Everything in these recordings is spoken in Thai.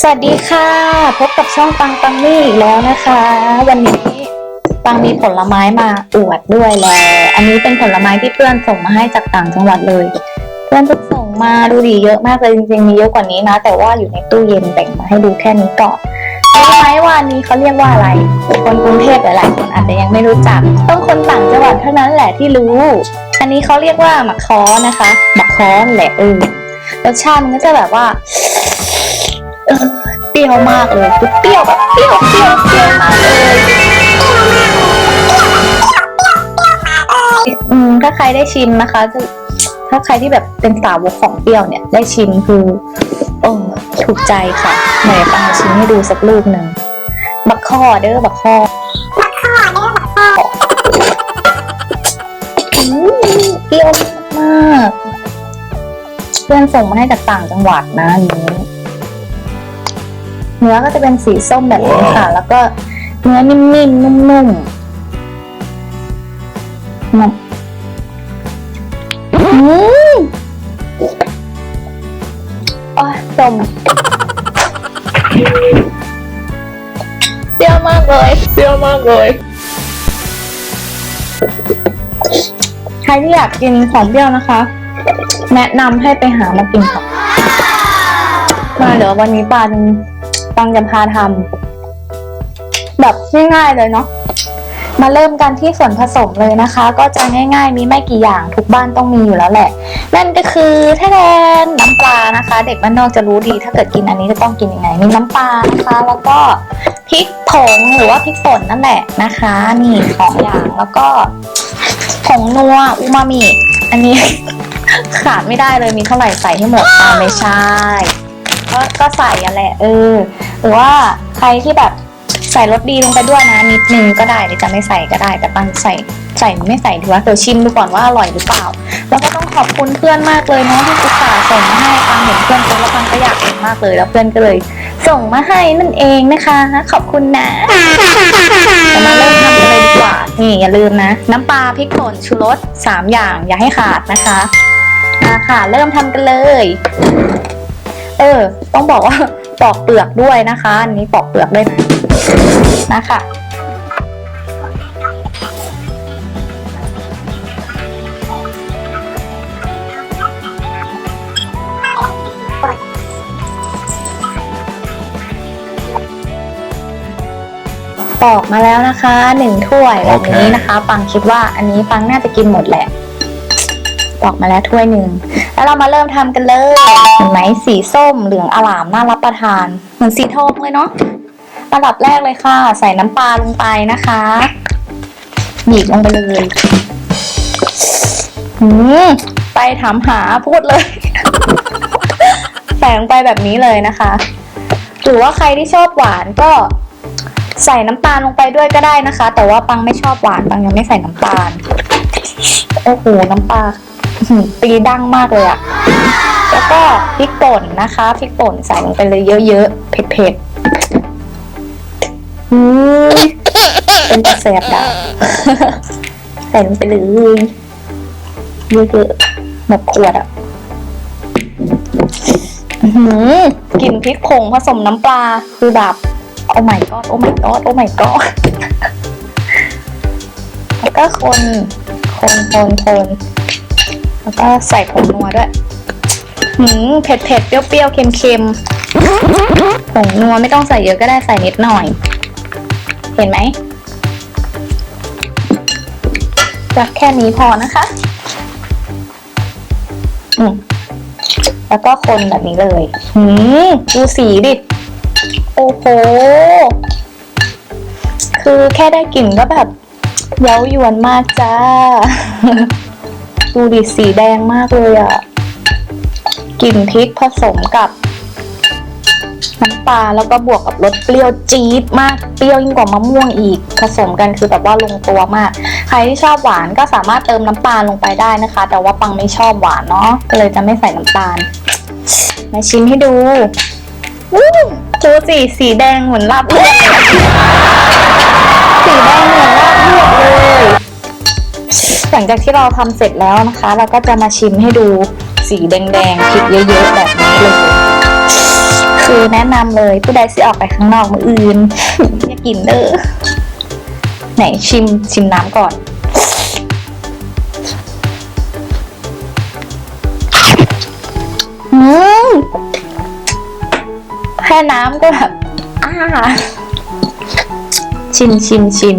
สวัสดีค่ะ พบกับช่องปังปังมี่อีกแล้วนะคะ วันนี้ปังมีผลไม้มาอวดด้วยแหละอันนี้เป็นผลไม้ที่เพื่อนส่งมาให้จากต่างจังหวัดเลย เพื่อนจะส่งมาดูดีเยอะมากเลยจริงๆมีเยอะกว่านี้นะ แต่ว่าอยู่ในตู้เย็นแบ่งมาให้ดูแค่นี้ก่อนรู้ไหมว่านนี้เขาเรียกว่าอะไร คนกรุงเทพหลายๆคนอาจจะยังไม่รู้จัก ต้องคนต่างจังหวัดเท่านั้นแหละที่รู้ อันนี้เขาเรียกว่าหมักค้อนะคะหมักค้อแหละเออรสชาติมันก็จะแบบว่า เปรี้ยวมากเลยคือเปรี้ยวแบบเปรี้ยวเปรี้ยวเปรี้ยวมากเลยอืมถ้าใครได้ชิมนะคะ ถ้าใครที่แบบเป็นสาวกของเปรี้ยวเนี่ย ได้ชิมคือโอ้ถูกใจค่ะไหนฟังชิมให้ดูสักลูกหนึ่งบักข้อเด้อบักข้อบักข้อเด้อบักข้อเปรี้ยวมากเพื่อนส่งมาให้จากต่างจังหวัดนะอันนี้ เนื้อก็จะเป็นสีส้มแบบนี้ค่ะ แล้วก็เนื้อนิ่มๆนุ่มๆนะอืมโอ้ยส้มเปรี้ยวมากเลยเปรี้ยวมากเลยใครที่อยากกินของเปรี้ยวนะคะ แนะนำให้ไปหามากินค่ะมาเดี๋ยววันนี้ปาจะ ปังจะพาทำแบบง่ายๆเลยเนาะมาเริ่มกันที่ส่วนผสมเลยนะคะ ก็จะง่ายๆ มีไม่กี่อย่างทุกบ้านต้องมีอยู่แล้วแหละ นั่นก็คือแทนน้ำปลานะคะ เด็กบ้านนอกจะรู้ดีถ้าเกิดกินอันนี้จะต้องกินยังไงมีน้ำปลานะคะ แล้วก็พริกผงหรือว่าพริกป่นนั่นแหละนะคะ นี่สองอย่างแล้วก็ผงนัวอูมามิอันนี้ ขาดไม่ได้เลยมีเท่าไหร่ใส่ให้หมดอ่าไม่ใช่ก็ใส่อะแหละเออ รือว่าใครที่แบบใส่รสดีลงไปด้วยนะนิดนึงก็ได้หรือจะไม่ใส่ก็ได้ แต่ปังใส่ใส่ไม่ใส่ดีวะเดี๋ยวชิมดูก่อนว่าอร่อยหรือเปล่า แล้วก็ต้องขอบคุณเพื่อนมากเลยเนาะที่อุตส่าห์ส่งมาให้ปังเห็นเพื่อนเป็นแล้วปังก็อยากเห็นมากเลยแล้วเพื่อนก็เลย ส่งมาให้นั่นเองนะคะ ขอบคุณนะเรามาเริ่มทำกันเลยดีกว่านี่อย่าลืมนะ น้ำปลาพริกป่นชูรสสามอย่าง อย่าให้ขาดนะคะมาค่ะ เริ่มทำกันเลย เออ ต้องบอกว่า ปอกเปลือกด้วยนะคะ อันนี้ปอกเปลือกด้วยนะนะคะปอกมาแล้วนะคะหนึ่งถ้วยแบบนี้นะคะ ปังคิดว่าอันนี้ปังน่าจะกินหมดแหละ ปอกมาแล้วถ้วยหนึ่ง แล้วเรามาเริ่มทำกันเลย เห็นไหมสีส้มเหลืองอลามน่ารับประทาน เหมือนสีทองเลยเนาะระดับแรกเลยค่ะ ใส่น้ำปลาลงไปนะคะบีบลงไปเลยหืมไปถามหาพูดเลย ใส่ลงไปแบบนี้เลยนะคะ หรือว่าใครที่ชอบหวานก็ใส่น้ำตาลลงไปด้วยก็ได้นะคะ แต่ว่าปังไม่ชอบหวานปังยังไม่ใส่น้ำตาล โอ้โห น้ำปลา ตีดังมากเลยอะแล้วก็พริกป่นนะคะพริกป่นใส่ลงไปเลยเยอะๆเผ็ดๆอืมเป็นตะแสบดาใส่ลงไปเลยเยอะๆหมดขวดอะหือกลิ่นพริกผงผสมน้ำปลาคือแบบโอ้ my god โอ้ my god โอ้ my god แล้วก็คนคนคนคน แล้วก็ใส่ผงนัวด้วยหืมเผ็ดเผ็ดเปรี้ยวเปรี้ยวเค็มเค็มผงนัวไม่ต้องใส่เยอะก็ได้ใส่นิดหน่อย เห็นไหมจะแค่นี้พอนะคะ อืมแล้วก็คนแบบนี้เลย หืมดูสีดิ โอ้โห คือแค่ได้กลิ่นก็แบบเย้ายวนมากจ้า ดูดิสีแดงมากเลยอะ่ะกลิ่นพริกผสมกับน้ำปลาแล้วก็บวกกับรสเปรี้ยวจี๊ดมากเปรี้ยวยิ่งกว่ามะม่วงอีกผสมกันคือแบบว่าลงตัวมาก ใครที่ชอบหวานก็สามารถเติมน้ำตาลลงไปได้นะคะ แต่ว่าปังไม่ชอบหวานเนาะก็เลยจะไม่ใส่น้ำตาลมาชิมให้ดูอู้ดูสิสีแดงเหมือนลาบเลือดสีแดงเหมือนลาบเลือดเลย หลังจากที่เราทำเสร็จแล้วนะคะ เราก็จะมาชิมให้ดูสีแดงๆพริกเยอะๆแบบนี้เลย คือแนะนำเลยผู้ใดสิออกไปข้างนอกมืออื่นอย่ากินเด้อไหนชิมชิมน้ำก่อน อืมแค่น้ำก็แบบอ้าชิมชิมชิม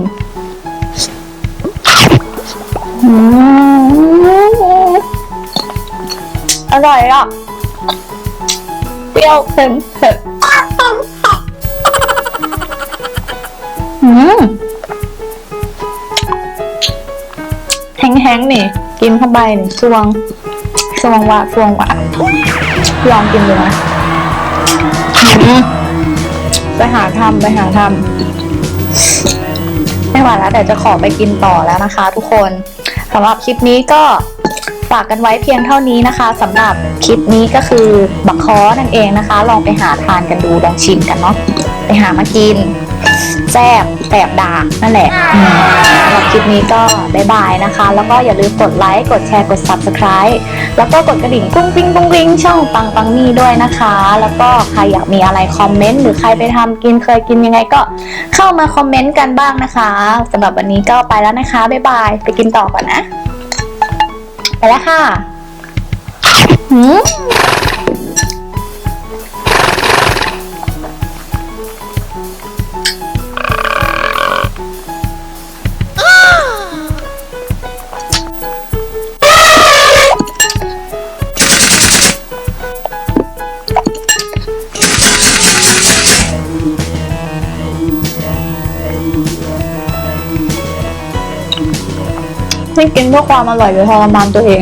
อืมอร่อยอะ เปรี้ยวเค็มเผ็ดอืมแห้งๆนี่ กินเข้าไปนี่สวง สวงหวานสวงหวานลองกินดูนะอืมไปหาทำไปหาทำไม่ไหวแล้วแต่จะขอไปกินต่อแล้วนะคะ ทุกคน สำหรับคลิปนี้ก็ฝากกันไว้เพียงเท่านี้นะคะสำหรับคลิปนี้ก็คือบักคอนั่นเองนะคะ ลองไปหาทานกันดูลองชิมกันเนาะ ไปหามากินแซ่บแสบดากนั่นแหละอืมสำหรับคลิปนี้ก็บายบายนะคะ แล้วก็อย่าลืมกดไลค์กดแชร์กด subscribe แล้วก็กดกระดิ่งกุ้งกิ้งกุ้งกิ้งช่องปังปังนี่ด้วยนะคะ แล้วก็ใครอยากมีอะไรคอมเมนต์หรือใครไปทำกินเคยกินยังไงก็เข้ามาคอมเมนต์กันบ้างนะคะสำหรับวันนี้ก็ไปแล้วนะคะบ๊ายบายไปกินต่อก่อนนะ ไปแล้วค่ะหืม ไม่กินเพื่อความอร่อยหรือทรมานตัวเอง